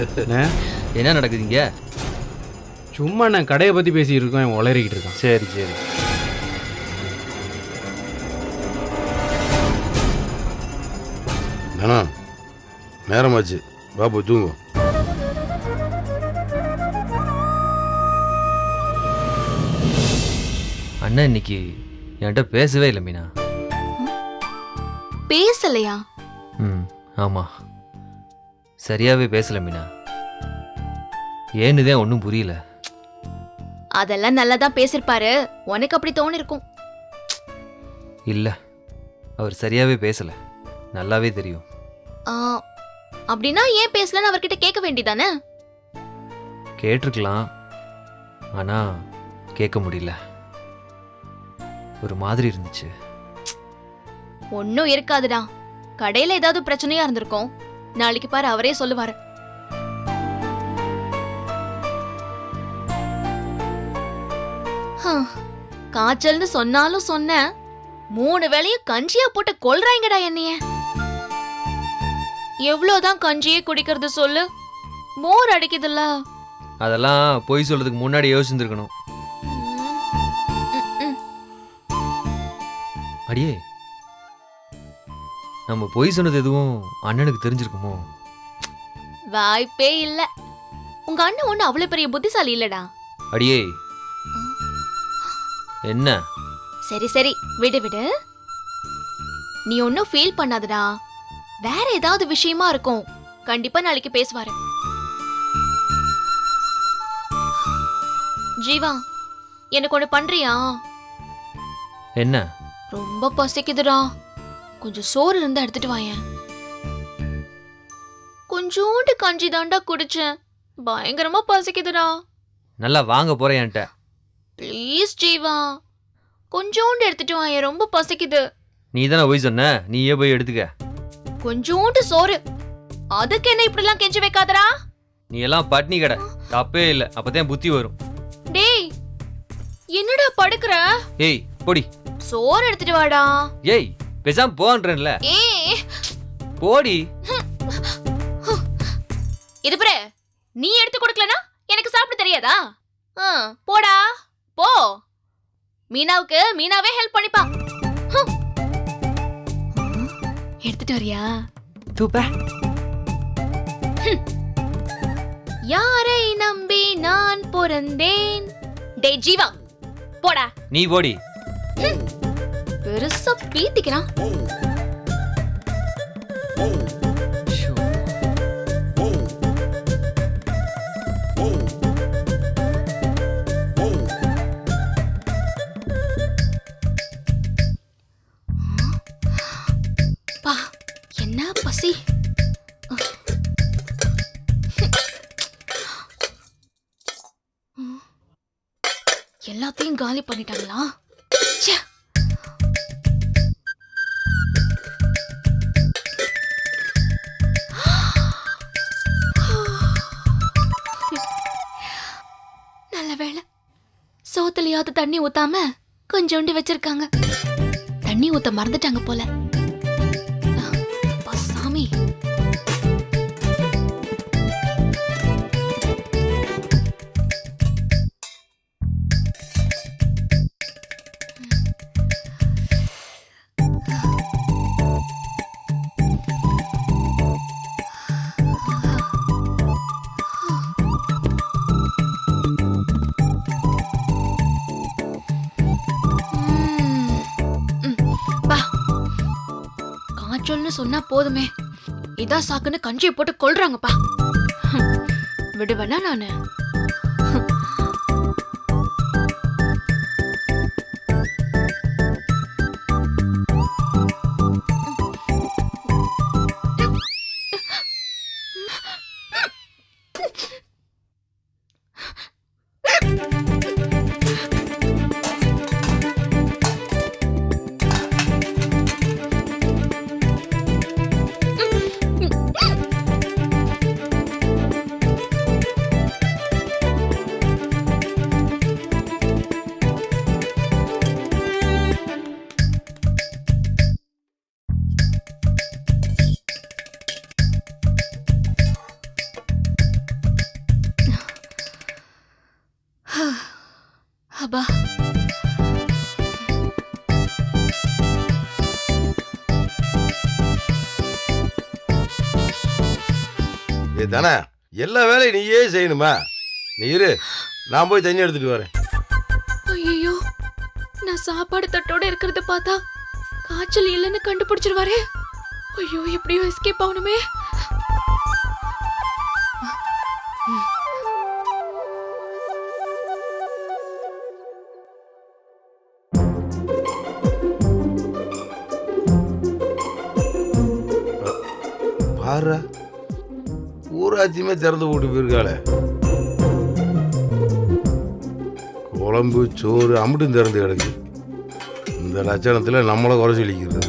அண்ணே, என்ன நடக்குதுங்க? சும்மா நான் கடையை பற்றி இருக்கோம் இவன் உளறிக்கிட்டு இருக்கான். சரி சரி. நானா நேரமாச்சு. பாபு தூங்கும் அண்ணன் இன்னைக்கு என்கிட்ட பேசவே இல்லை மீனா. பேசலையா? ம் ஆமாம் சரியாகவே பேசல மீனா. ஏன்னு தான் ஒன்றும் புரியல. அதெல்லாம் நல்லா தான் பேசிருப்பாரு. உனக்கு அப்படி தோணிருக்கும். இல்லை அவர் சரியாகவே பேசலை. நல்லாவே தெரியும். ஆ, அப்படின்னா ஏன் பேசலன்னு அவர்கிட்ட கேட்க வேண்டியதானே? கேட்டிருக்கலாம் ஆனால் கேட்க முடியல. ஒரு மாதிரி இருந்துச்சு. ஒன்னும் இருக்காதுடா. கடையில ஏதாவது பிரச்சனையா இருந்திருக்கும். நாளைக்கு பாரு அவரே சொல்லுவாரு. காய்ச்சல்னு சொன்னாலும் சொன்ன மூணு வேளையும் கஞ்சியா போட்டு கொல்றாங்கடா என்னைய. எவ்வளவுதான் கஞ்சியே குடிக்கிறது சொல்லு மோர் அடிக்குதுல்ல. அதெல்லாம் பொய் சொல்கிறதுக்கு முன்னாடி யோசிச்சிருந்துருக்கணும். ம், ம். அடியே நம்ம பொய் சொன்னது எதுவும் அண்ணனுக்கு தெரிஞ்சிருக்குமோ? வாய்ப்பே இல்ல. உங்க அண்ணன் ஒண்ணு அவ்வளவு பெரிய புத்திசாலி இல்லடா. அடியே. என்ன? சரி சரி. விடு விடு. நீ ஒன்னும் ஃபீல் பண்ணாதடா. வேற ஏதாவது விஷயமா இருக்கும். கண்டிப்பா நாளைக்கு பேசுவாரு. ஜீவா எனக்கு ஒண்ணு பண்றியா? என்ன? ரொம்ப பசிக்குதுடா. கொஞ்சம் சோறு இருந்தா எடுத்துட்டு வாயேன். கொஞ்சோண்டு கஞ்சி தாண்டா குடிச்சேன். பயங்கரமா பசிக்குதுடா. நல்லா வாங்க போறேன் என்கிட்ட. ப்ளீஸ் ஜீவா. கொஞ்சோண்டு எடுத்துட்டு வாயேன் ரொம்ப பசிக்குது. நீ தானே பொய் சொன்ன? நீயே போய் எடுத்துக்க. கொஞ்சோண்டு சோறு. அதுக்கு என்ன இப்படிலாம் கெஞ்சி வைக்காதடா? நீ எல்லாம் பட்னி கடை. தப்பே இல்லை. அப்பதான் புத்தி வரும். டேய் என்னடா படுக்குற? ஏய் போடி. சோறு எடுத்துட்டு வாடா. ஏய் பேசாம போன்றேன்ல போடி. இது பாரு நீ எடுத்து கொடுக்கலனா எனக்கு சாப்பிட தெரியாதா? போடா போ. மீனாவுக்கு மீனாவே ஹெல்ப் பண்ணிப்பா. எடுத்துட்டு வரியா? தூப்ப. யாரை நம்பி நான் பிறந்தேன்? டே ஜீவா போடா. நீ போடி. பெருசா பீத்திக்கிறான் என்ன பசி? எல்லாத்தையும் காலி பண்ணிட்டாங்களா? தண்ணி ஊத்தாம கொஞ்சோண்டு வச்சிருக்காங்க. தண்ணி ஊத்த மறந்துட்டாங்க போல. சாக்குன்னு சொன்னா போதுமே. இதா சாக்குன்னு கஞ்சியை போட்டு கொல்றாங்கப்பா. விடுவேனா நானு? தானே? எல்லா வேலையும் நீயே செய்யணுமா. நீ இரு நான் போய் தண்ணி எடுத்துட்டு வரேன். ஐயோ நான் சாப்பாடு தட்டோட இருக்கிறத பார்த்தா காய்ச்சல் இல்லைன்னு கண்டுபிடிச்சிருவாரே. ஐயோ எப்படியோ எஸ்கேப் ஆகணுமே. பாரு. ஊராட்சியுமே திறந்து போட்டு போயிருக்காளே. குழம்பு சோறு அமுட்டும் திறந்து கிடக்கு. இந்த லட்சணத்தில் நம்மளை குறை சொல்லிக்கிறது.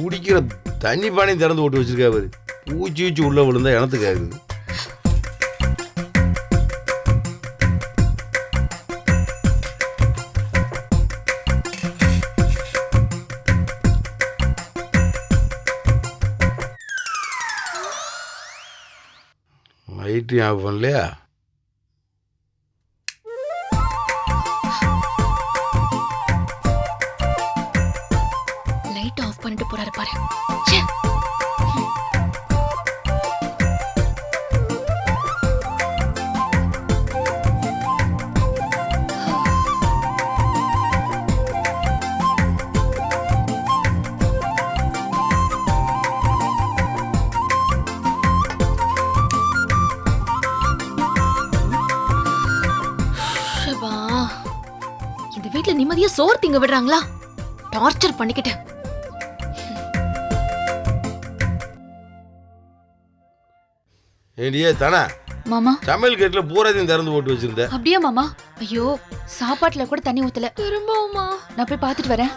குடிக்கிற தண்ணி பானையும் திறந்து போட்டு வச்சிருக்கா பாரு பூச்சி வச்சு உள்ள விழுந்தா இனத்துக்கு ஆகுது லைட்டு வீட்ல நிம்மதியா சோறு திங்க விடுறாங்களா? டார்ச்சர் பண்ணிக்கிட்டேன் ஏண்டியே தானே? மாமா. சமையல் கட்டில் பூராத்தையும் திறந்து போட்டு வச்சிருந்த. அப்படியா மாமா? ஐயோ சாப்பாட்டுல கூட தண்ணி ஊத்தல. திரும்பவுமா. நான் போய் பார்த்துட்டு வரேன்.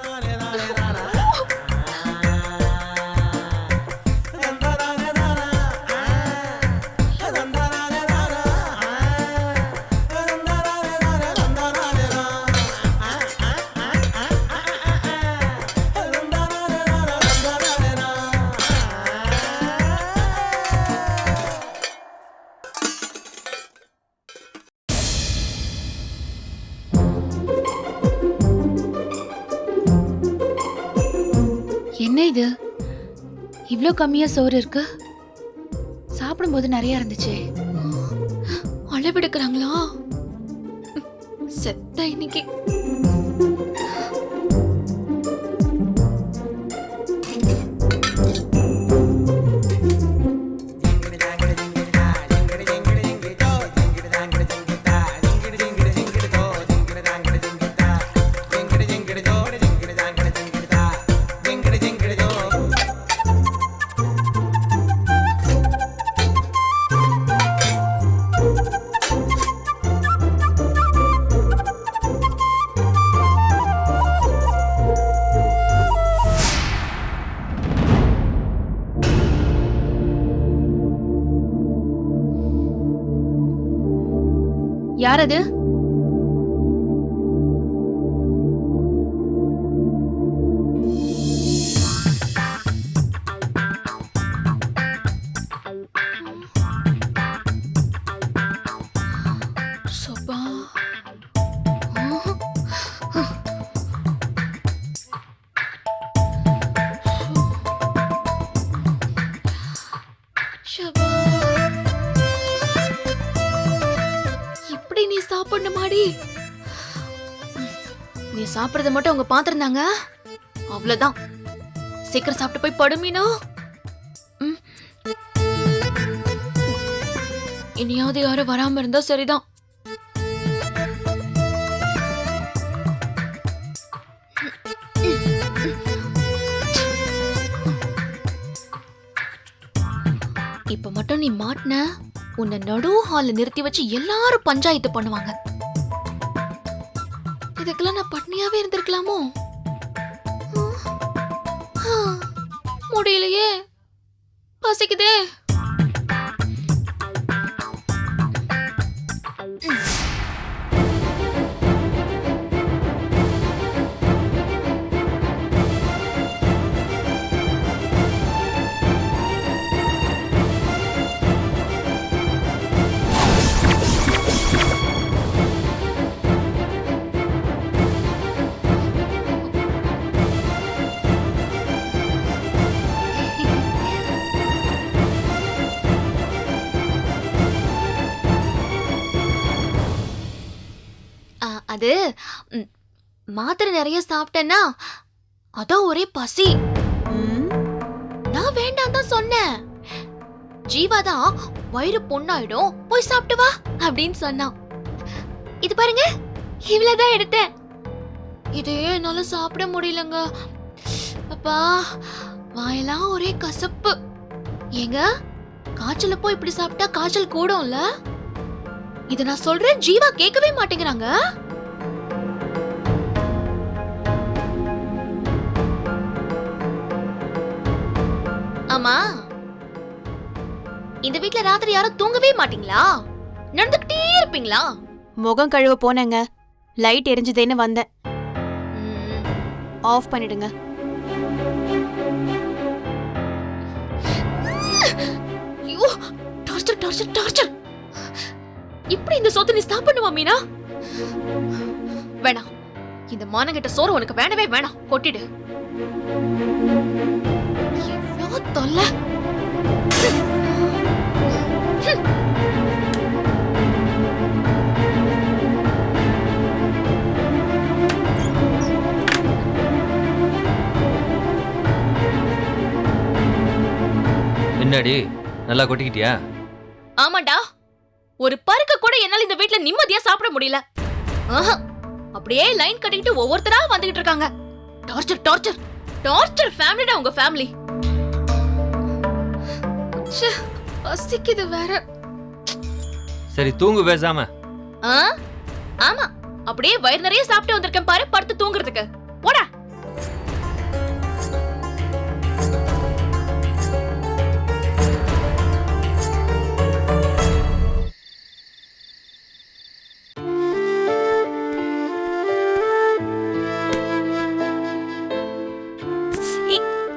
இவ்ளோ கம்மியாக சோறு இருக்கு? சாப்பிடும்போது நிறைய இருந்துச்சே. அளவெடுக்கிறாங்களா செத்த இன்னைக்கு. அவங்க பார்த்துருந்தாங்க அவ்வளவுதான். சீக்கிரம் சாப்பிட்டு போய் படுமீனோ இனியாவது யாரும் வராம இருந்தா சரிதான். இப்ப மட்டும் நீ மாட்டின உன்னை நடு ஹால்ல நிறுத்தி வச்சு எல்லாரும் பஞ்சாயத்து பண்ணுவாங்க. இதுக்கெல்லாம் நான் பட்னியாவே இருந்திருக்கலாமோ? ஆ, முடியலையே. பசிக்குதே. அது. மாத்திரை நிறைய சாப்பிட்டேன்னா அதான் ஒரே பசி. நான் வேண்டாம் தான் சொன்னேன். ஜீவா தான் வயிறு பொண்ணாயிடும் போய் சாப்பிட்டு வா அப்படின்னு சொன்னான். இது பாருங்க இவ்வளவுதான் எடுத்தேன். இதையே என்னால சாப்பிட முடியலங்க. அப்பா வாயெல்லாம் ஒரே கசப்பு. ஏங்க காய்ச்சல போய் இப்படி சாப்பிட்டா காய்ச்சல் கூடும்ல? இத நான் சொல்றேன் ஜீவா கேட்கவே மாட்டேங்கிறாங்க. ஆமா இந்த வீட்ல ராத்திரி யாரும் தூங்கவே மாட்டீங்களா? நடந்துகிட்டே இருப்பீங்களா? முகம் கழுவ போனேங்க. லைட் எரிஞ்சுதேன்னு வந்தேன். ஆஃப் பண்ணிடுங்க. ஐயோ டார்ச்சர் டார்ச்சர் டார்ச்சர் இப்படி இந்த சொத்து நீ சாப்பிடணுமா மீனா? வேணாம். இந்த மானங்கிட்ட சோறு உனக்கு வேணவே வேணாம். கொட்டிடு. தொல்லை. என்னடி நல்லா கொட்டிக்கிட்டியா? ஆமாண்டா. ஒரு பருக்க கூட என்னால இந்த வீட்ல நிம்மதியா சாப்பிட முடியல. அப்படியே லைன் கட்டிக்கிட்டு ஒவ்வொருத்தரா வந்துகிட்டு இருக்காங்க. Torture torture. டார்ச்சர் ஃபேமிலிடா உங்க ஃபேமிலி. பசிக்குது வேற. சரி தூங்கு பேசாம. ஆ? ஆமா அப்படியே வயிறு நிறைய சாப்பிட்டு வந்திருக்கேன் பாரு படுத்து தூங்குறதுக்கு. போடா.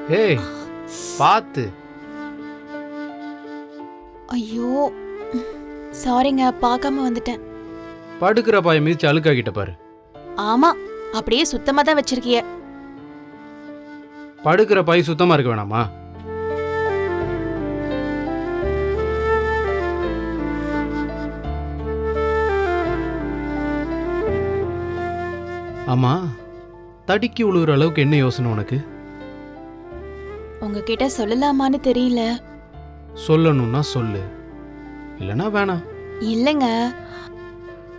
ஏய் பார்த்து. ஐயோ. சாரிங்க பார்க்காம வந்துட்டேன். படுக்கிற பாய மிதிச்சு அழுக்காக்கிட்ட பாரு. ஆமா அப்படியே சுத்தமா தான் வச்சிருக்கிய. படுக்கிற பாய் சுத்தமா இருக்க வேணாமா? ஆமா தடிக்கி உழுவுற அளவுக்கு என்ன யோசனை உனக்கு? உங்ககிட்ட சொல்லலாமான்னு தெரியல. சொல்லணும்னா சொல்லு. இல்லைன்னா வேணாம். இல்லைங்க.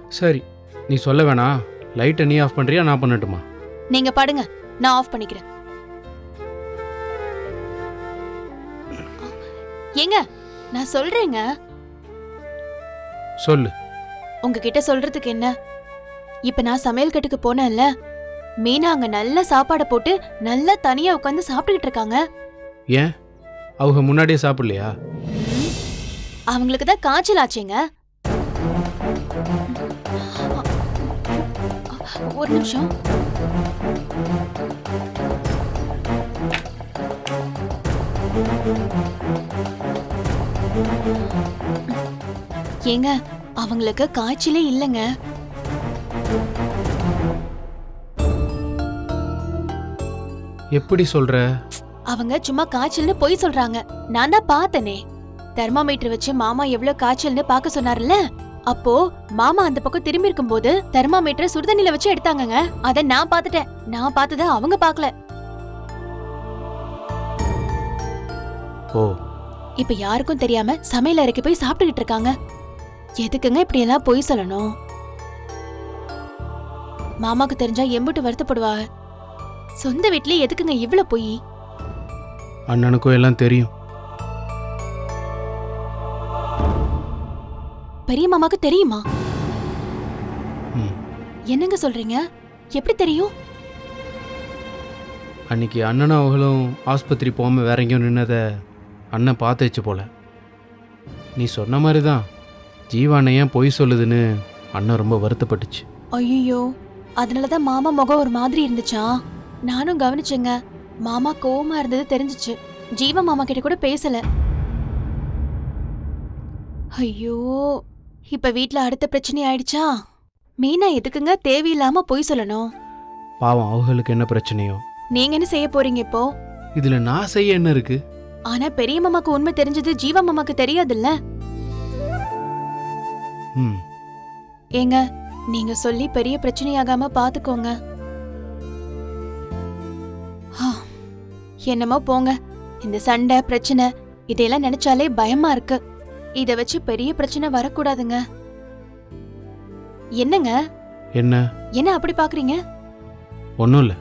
சரி நீ சொல்ல வேணாம் லைட்டை நீ ஆஃப் பண்றியா நான் பண்ணட்டுமா? நீங்க படுங்க நான் ஆஃப் பண்ணிக்கிறேன். ஏங்க நான் சொல்றேங்க. சொல்லு. உங்ககிட்ட சொல்றதுக்கு என்ன? இப்ப நான் சமையல் கட்டுக்கு போனேன்ல மீனா அங்க நல்ல சாப்பாடை போட்டு நல்லா தனியா உட்காந்து சாப்பிட்டுக்கிட்டு இருக்காங்க. ஏன்? அவங்க முன்னாடியே சாப்பிடலையா? அவங்களுக்கு தான் காய்ச்சல் ஆச்சுங்க. ஒரு நிமிஷம். ஏங்க அவங்களுக்கு காய்ச்சலே இல்லைங்க. எப்படி சொல்ற? அவங்க சும்மா காய்ச்சல்னு பொய் சொல்றாங்க. நான் தான் பார்த்தனே. தெர்மாமீட்டர் வச்சு மாமா எவ்வளவு காய்ச்சல்னு பார்க்க சொன்னார்ல அப்போ மாமா அந்த பக்கம் திரும்பி இருக்கும்போது தெர்மாமீட்டர் சுடுதண்ணில வச்சு எடுத்தாங்கங்க. அத நான் பார்த்துட்டேன். நான் பார்த்தத அவங்க பார்க்கல. ஓ. இப்ப யாருக்கும் தெரியாம சமையல் அறைக்கு போய் சாப்பிட்டுக்கிட்டு இருக்காங்க. எதுக்குங்க இப்படி எல்லாம் பொய் சொல்லணும்? மாமாக்கு தெரிஞ்சா எம்புட்டு வருத்தப்படுவா சொந்த வீட்லயே எதுக்குங்க இவ்ளோ பொய்? அண்ணனுக்கும் எல்லாம் தெரியும். பெரிய மாமாக்கு தெரியுமா? ம். என்னங்க சொல்றீங்க? எப்படி தெரியும்? அன்னைக்கு அண்ணனும் அவங்களும் ஆஸ்பத்திரி போகாமல் வேற எங்கேயும் நின்னதை அண்ணன் பார்த்துச்சு போல. நீ சொன்ன மாதிரி தான் ஜீவாண்ண ஏன் பொய் சொல்லுதுன்னு அண்ணன் ரொம்ப வருத்தப்பட்டுச்சு. ஐயோ அதனாலதான் மாமா முகம் ஒரு மாதிரி இருந்துச்சா? நானும் கவனிச்சேங்க. மாமா கோவமா இருந்தது தெரிஞ்சுச்சு. ஜீவா மாமா கிட்ட கூட பேசல. ஐயோ இப்ப வீட்ல அடுத்த பிரச்சனை ஆயிடுச்சா? மீனா எதுக்குங்க தேவையில்லாம பொய் சொல்லணும்? பாவம் அவங்களுக்கு என்ன பிரச்சனையோ? நீங்க என்ன செய்ய போறீங்க இப்போ? இதில் நான் செய்ய என்ன இருக்கு? ஆனா பெரிய மாமாக்கு உண்மை தெரிஞ்சது ஜீவா மாமாக்கு தெரியாதுல்ல? ம். ஏங்க நீங்க சொல்லி பெரிய பிரச்சனையாகாம பாத்துக்கோங்க. என்னமோ போங்க. இந்த சண்டை பிரச்சனை இதையெல்லாம் நினைச்சாலே பயமா இருக்கு. இத வச்சு பெரிய பிரச்சனை வரக்கூடாதுங்க. என்னங்க? என்ன? என்ன அப்படி பாக்குறீங்க? ஒன்றும் இல்லை.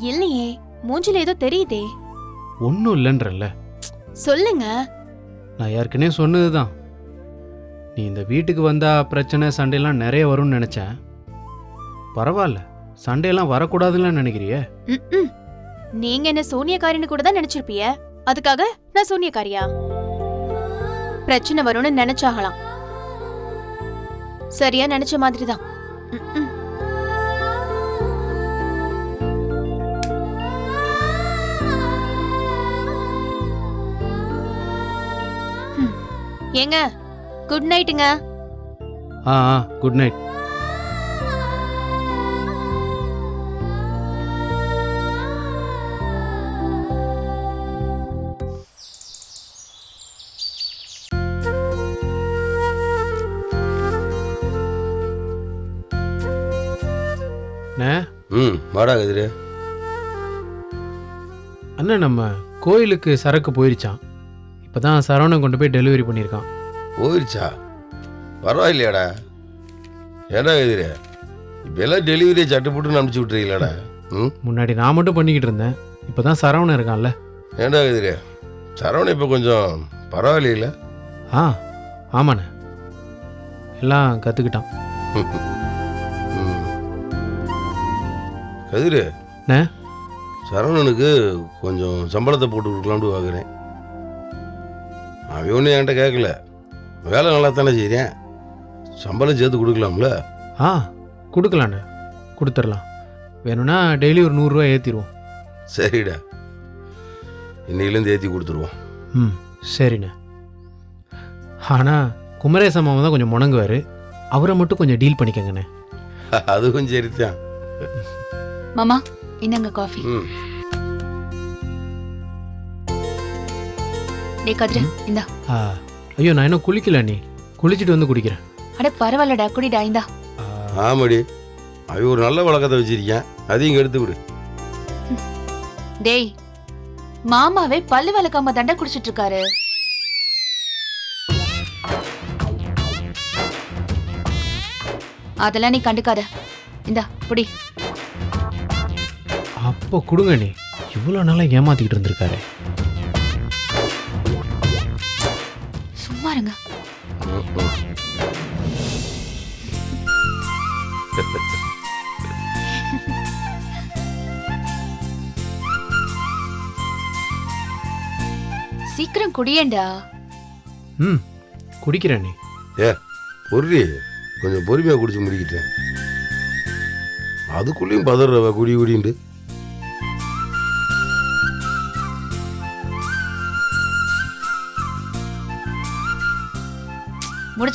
இல்லையே மூஞ்சில ஏதோ தெரியுதே. ஒன்றும் இல்லைன்றல்ல. சொல்லுங்க. நான் ஏற்கனவே சொன்னது தான் நீ இந்த வீட்டுக்கு வந்தா பிரச்சனை சண்டையெல்லாம் நிறைய வரும்னு நினச்சேன். பரவாயில்ல சண்டையெல்லாம் வரக்கூடாதுன்னு நினைக்கிறியே. நீங்க என்ன சூனியக்காரின்னு கூட தான் நினைச்சிருப்பிய. அதுக்காக நான் சூனியக்காரியா? பிரச்சனை வரும்னு நினைச்சாகலாம். சரியா நினைச்ச மாதிரி தான் ஏங்க குட் நைட்டுங்க. ஆ ஆ குட் நைட். வாடா கதிரு. அண்ணன் நம்ம கோயிலுக்கு சரக்கு போயிருச்சான் இப்போ தான் சரவணன் கொண்டு போய் டெலிவரி பண்ணியிருக்கான். போயிடுச்சா பரவாயில்லையாடா. ஏடா கதிரு இப்போ எல்லாம் டெலிவரியை சட்டுப்பட்டு அனுப்பிச்சி விட்றீங்களாடா ம்? முன்னாடி நான் மட்டும் பண்ணிக்கிட்டு இருந்தேன். இப்போ தான் சரவணன் இருக்கான்ல. ஏண்டா கதிரு சரவணன் இப்போ கொஞ்சம் பரவாயில்லையில? ஆ ஆமாண்ணே. எல்லாம் கற்றுக்கிட்டான் கதிரு அண்ணே? சரவணனுக்கு கொஞ்சம் சம்பளத்தை போட்டு கொடுக்கலாம்னு பார்க்குறேன். அவன் ஒன்றும் என்கிட்ட கேட்கல. வேலை நல்லா தானே செய்கிறேன். சம்பளம் சேர்த்து கொடுக்கலாம்ல? ஆ கொடுக்கலாண்ணே. கொடுத்துடலாம். வேணும்னா டெய்லி ஒரு நூறுரூவா ஏற்றிடுவோம் சரிடா. இன்னையிலேருந்து ஏற்றி கொடுத்துருவோம். ம் சரிண்ணே. ஆனால் குமரேச மாமா தான் கொஞ்சம் முணங்குவார். அவரை மட்டும் கொஞ்சம் டீல் பண்ணிக்கங்கண்ணே. அதுவும் சரிதான். மாமா இந்தாங்க காஃபி. டே கதிர இந்தா. ஆ ஐயோ நான் இன்னும் குளிக்கல நீ. குளிச்சுட்டு வந்து குடிக்கிறேன். அட பரவாயில்லடா குடிடா இந்தா. ஆ, ஆமாடி. அவன் ஒரு நல்ல வழக்கத்தை வச்சிருக்கேன். அதையும் எடுத்து விடு. டேய் மாமாவே பல்லு விளக்காம தண்டை குடிச்சிட்டு இருக்காரு. அதெல்லாம் நீ கண்டுக்காத. இந்தா புடி அப்போ கொடுங்க நீ. இவ்வளோ நாளாக ஏமாத்திக்கிட்டு இருந்திருக்காரு. சும்மா இருங்க. சீக்கிரம் குடியேண்டா. ம் குடிக்கிறேன் நீ. பொறி கொஞ்சம் பொறுமையாக குடிச்சு முடிக்கிட்டேன். அதுக்குள்ளேயும் பதறவ குடி குடின்ட்டு.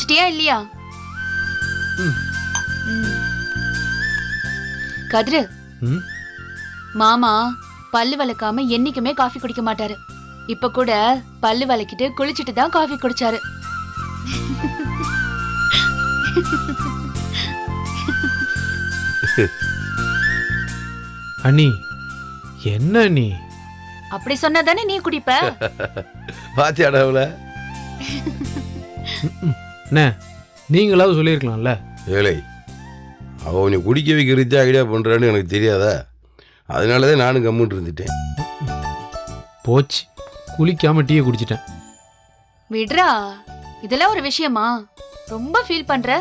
முடிச்சிட்டியா இல்லையா. கதிரு. மாமா பல்லு விளக்காம என்னைக்குமே காஃபி குடிக்க மாட்டாரு. இப்ப கூட பல்லு விளக்கிட்டு குளிச்சிட்டு தான் காஃபி குடிச்சாரு. அண்ணி என்ன நீ அப்படி சொன்னா தானே நீ குடிப்ப? பாத்தியாடாவில் அண்ணே நீங்களாவது சொல்லியிருக்கலாம்ல. ஏழை அவ உன்னை குடிக்க வைக்கிறதே ஐடியா பண்ணுறான்னு எனக்கு தெரியாதா. அதனால தான் நானும் கம்முன்ட்டு இருந்துட்டேன். போச்சு. குளிக்காம டீயை குடிச்சிட்டேன். விடுறா இதெல்லாம் ஒரு விஷயமா? ரொம்ப ஃபீல் பண்ற?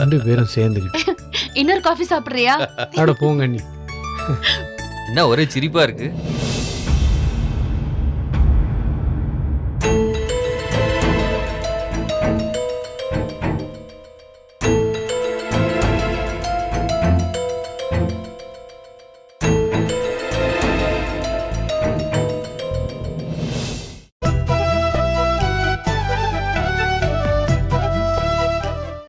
ரெண்டு பேரும் சேர்ந்துக்கிட்டு இன்னொரு காஃபி சாப்பிடுறியா? அட போங்க அண்ணி. என்ன ஒரே சிரிப்பா இருக்கு?